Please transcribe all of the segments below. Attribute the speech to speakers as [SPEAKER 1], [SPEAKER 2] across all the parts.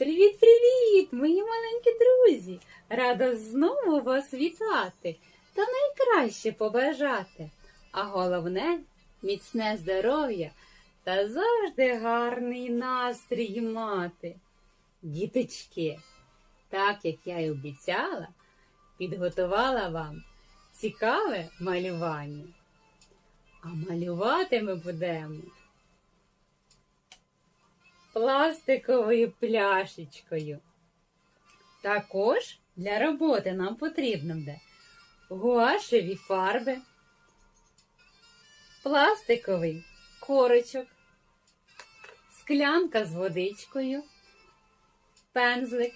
[SPEAKER 1] Привіт-привіт, мої маленькі друзі! Рада знову вас вітати та найкраще побажати. А головне міцне здоров'я та завжди гарний настрій мати. Діточки, так як я й обіцяла, підготувала вам цікаве малювання. А малювати ми будемо пластиковою пляшечкою. Також для роботи нам потрібно буде гуашеві фарби, пластиковий корочок, склянка з водичкою, пензлик,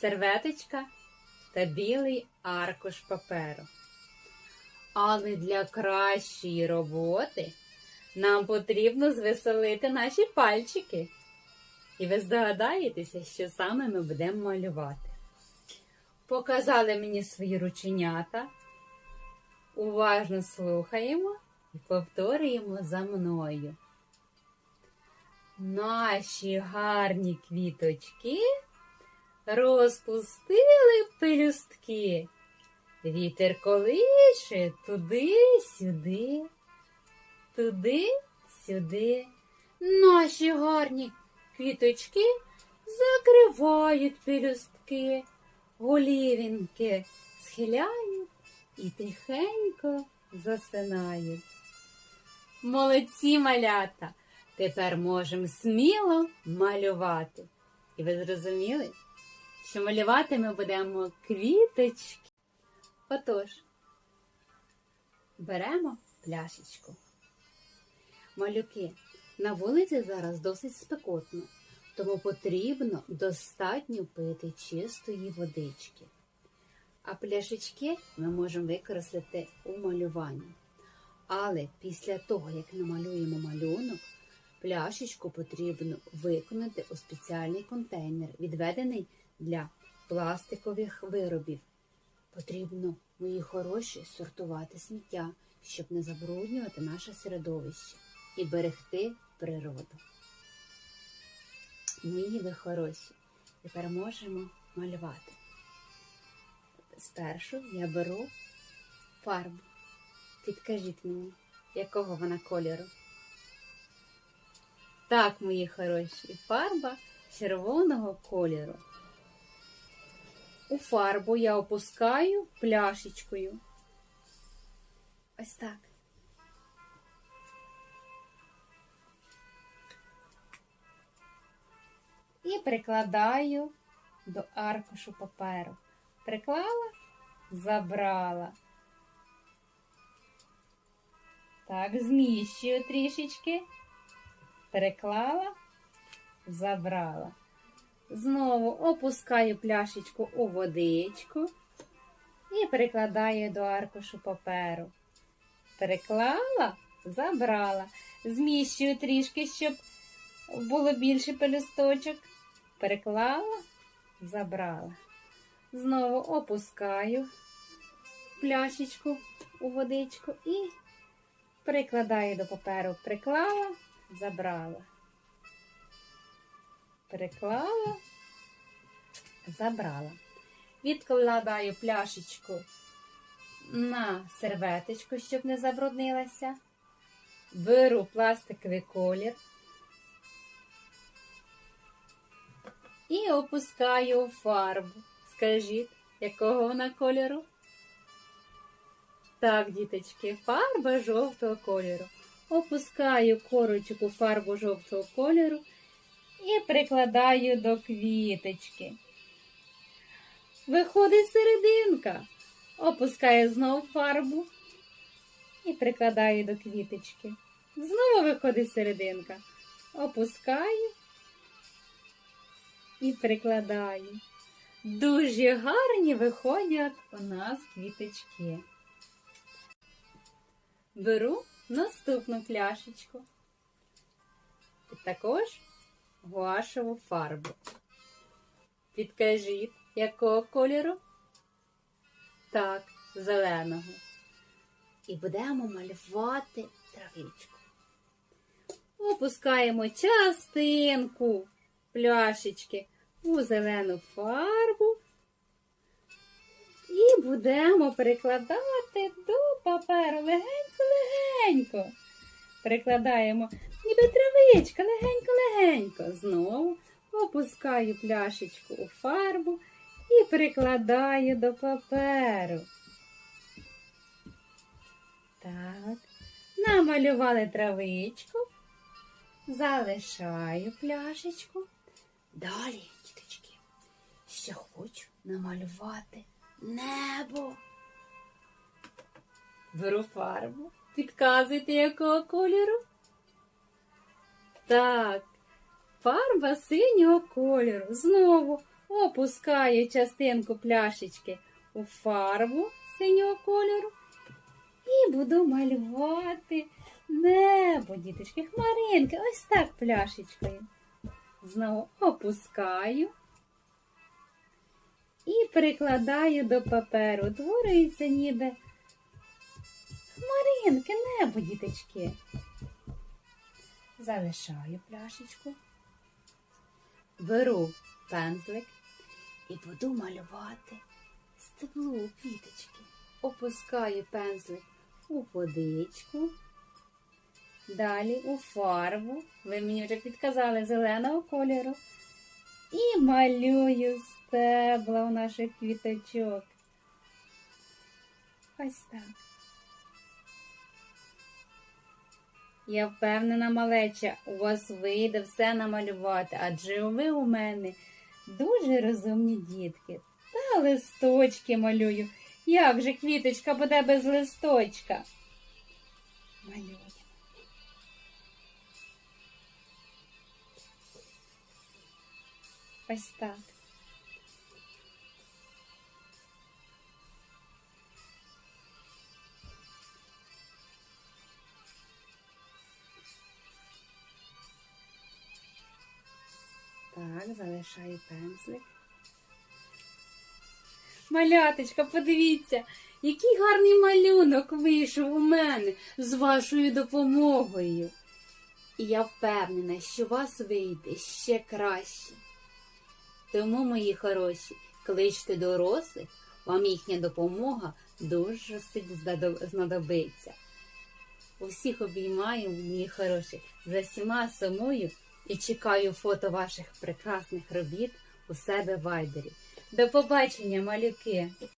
[SPEAKER 1] серветочка та білий аркуш паперу. Але для кращої роботи нам потрібно звеселити наші пальчики. І ви здогадаєтеся, що саме ми будемо малювати. Показали мені свої рученята. Уважно слухаємо і повторюємо за мною. Наші гарні квіточки розпустили пелюстки. Вітер колише туди-сюди туди, сюди. Наші гарні квіточки закривають пелюстки, голівінки схиляють і тихенько засинають. Молодці малята! Тепер можемо сміло малювати. І ви зрозуміли, що малювати ми будемо квіточки. Отож, беремо пляшечку. Малюки, на вулиці зараз досить спекотно, тому потрібно достатньо пити чистої водички. А пляшечки ми можемо використати у малюванні. Але після того, як намалюємо малюнок, пляшечку потрібно виконати у спеціальний контейнер, відведений для пластикових виробів. Потрібно, мої хороші, сортувати сміття, щоб не забруднювати наше середовище і берегти природу. Мої ви хороші, тепер можемо малювати. Спершу я беру фарбу. Підкажіть мені, якого вона кольору? Так, мої хороші, фарба червоного кольору. У фарбу я опускаю пляшечкою. Ось так. І прикладаю до аркушу паперу. Приклала, забрала. Так, зміщую трішечки. Переклала, забрала. Знову опускаю пляшечку у водичку і прикладаю до аркушу паперу. Переклала, забрала. Зміщую трішки, щоб було більше пелюсточок. Переклала, забрала. Знову опускаю пляшечку у водичку і прикладаю до паперу. Приклала, забрала. Приклала, забрала. Відкладаю пляшечку на серветочку, щоб не забруднилася. Беру пластиковий колір. І опускаю фарбу. Скажіть, якого вона кольору? Так, діточки, фарба жовтого кольору. Опускаю корочку фарбу жовтого кольору і прикладаю до квіточки. Виходить серединка. Опускаю знову фарбу і прикладаю до квіточки. Знову виходить серединка. Опускаю і прикладаю. Дуже гарні виходять у нас квіточки. Беру наступну пляшечку. І також гуашеву фарбу. Підкажіть, якого кольору? Так, зеленого. І будемо малювати травичку. Опускаємо частинку пляшечки у зелену фарбу і будемо прикладати до паперу легенько-легенько. Прикладаємо ніби травичка, легенько-легенько. Знову опускаю пляшечку у фарбу і прикладаю до паперу. Так, намалювали травичку, залишаю пляшечку. Далі, ще хочу намалювати небо. Беру фарбу. Підказуйте, якого кольору? Так, фарба синього кольору. Знову опускаю частинку пляшечки у фарбу синього кольору. І буду малювати небо, діточки, хмаринки. Ось так пляшечкою. Знову опускаю і прикладаю до паперу. Утворюється ніби хмаринки, небо, діточки. Залишаю пляшечку, беру пензлик і буду малювати стебло квіточки. Опускаю пензлик у водичку, далі у фарбу. Ви мені вже підказали зеленого кольору. І малюю стебла у наших квіточок. Ось так. Я впевнена, малеча, у вас вийде все намалювати, адже ви у мене дуже розумні дітки. Та листочки малюю. Як же квіточка буде без листочка? Малюємо. Ось так. Так, залишаю пензлик. Маляточка, подивіться, який гарний малюнок вийшов у мене з вашою допомогою. І я впевнена, що у вас вийде ще краще. Тому, мої хороші, кличте дорослих, вам їхня допомога дуже сильно знадобиться. Усіх обіймаю, мої хороші, за всіма сумую і чекаю фото ваших прекрасних робіт у себе в вайбері. До побачення, малюки!